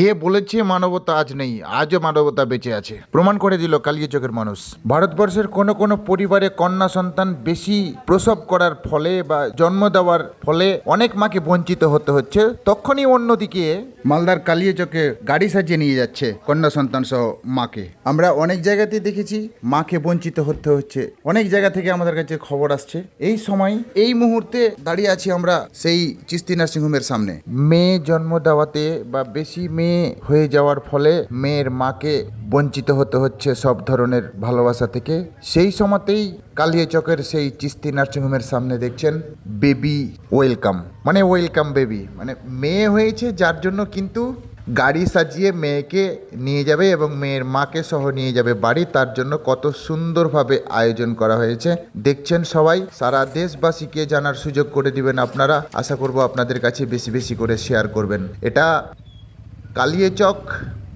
কে বলেছে মানবতা আজ নেই, আজও মানবতা বেঁচে আছে। প্রমাণ করে দিল কালিয়াচকের মানুষ। ভারতবর্ষের কোনো কোনো পরিবারে কন্যা সন্তান বেশি প্রসব করার ফলে বা জন্ম দেওয়ার ফলে অনেক মাকে বঞ্চিত হতে হচ্ছে। তখনই অন্যদিকে মালদার কালিয়াচকে গাড়ি সাজিয়ে নিয়ে যাচ্ছে কন্যা সন্তান সহ মাকে। আমরা অনেক জায়গাতে দেখেছি মাকে বঞ্চিত হতে হচ্ছে। অনেক জায়গা থেকে আমাদের কাছে খবর আসছে। এই সময়, এই মুহূর্তে দাঁড়িয়ে আছি আমরা সেই চিস্তি নার্সিংহোমের সামনে। মেয়ে জন্ম দেওয়াতে বা বেশি মেয়ে হয়ে যাওয়ার ফলে মেয়ের মাকে বঞ্চিত হতে হচ্ছে সব ধরনের ভালোবাসা থেকে। সেই সময়তেই কালিয়াচকের সেই চিস্তি নার্সিংহোমের সামনে দেখছেন বেবি ওয়েলকাম। মানে ওয়েলকাম বেবি। মানে মেয়ে হয়েছে যার জন্য কিন্তু গাড়ি সাজিয়ে মেয়েকে নিয়ে যাবে এবং মেয়ের মাকে সহ নিয়ে যাবে বাড়ি। তার জন্য কত সুন্দরভাবে আয়োজন করা হয়েছে। দেখছেন সবাই, সারা দেশবাসীকে জানার সুযোগ করে দিবেন আপনারা। আশা করব আপনাদের কাছে বেশি বেশি করে শেয়ার করবেন। এটা কালিয়াচক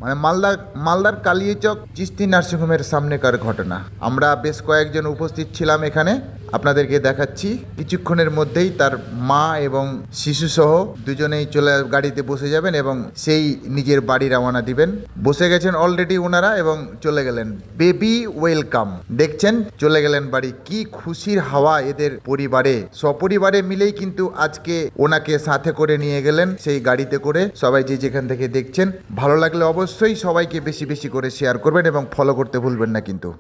মানে মালদা, মালদার কালিয়েচক, চিস্তি নার্সিংহোমের সামনেকার ঘটনা। আমরা বেশ কয়েকজন উপস্থিত ছিলাম এখানে। আপনাদেরকে দেখাচ্ছি। কিছুক্ষণের মধ্যেই তার মা এবং শিশুসহ দুজনেই চলে গাড়িতে বসে যাবেন এবং সেই নিজের বাড়ি রওনা দিবেন। বসে গেছেন অলরেডি ওনারা এবং চলে গেলেন। Baby welcome. দেখছেন, চলে গেলেন বাড়ি। কি খুশির হাওয়া এদের পরিবারে। সপরিবারে মিলেই কিন্তু আজকে ওনাকে সাথে করে নিয়ে গেলেন সেই গাড়িতে করে। সবাই যে যেখান থেকে দেখছেন, ভালো লাগলে অবশ্যই সবাইকে বেশি বেশি করে শেয়ার করবেন এবং ফলো করতে ভুলবেন না কিন্তু।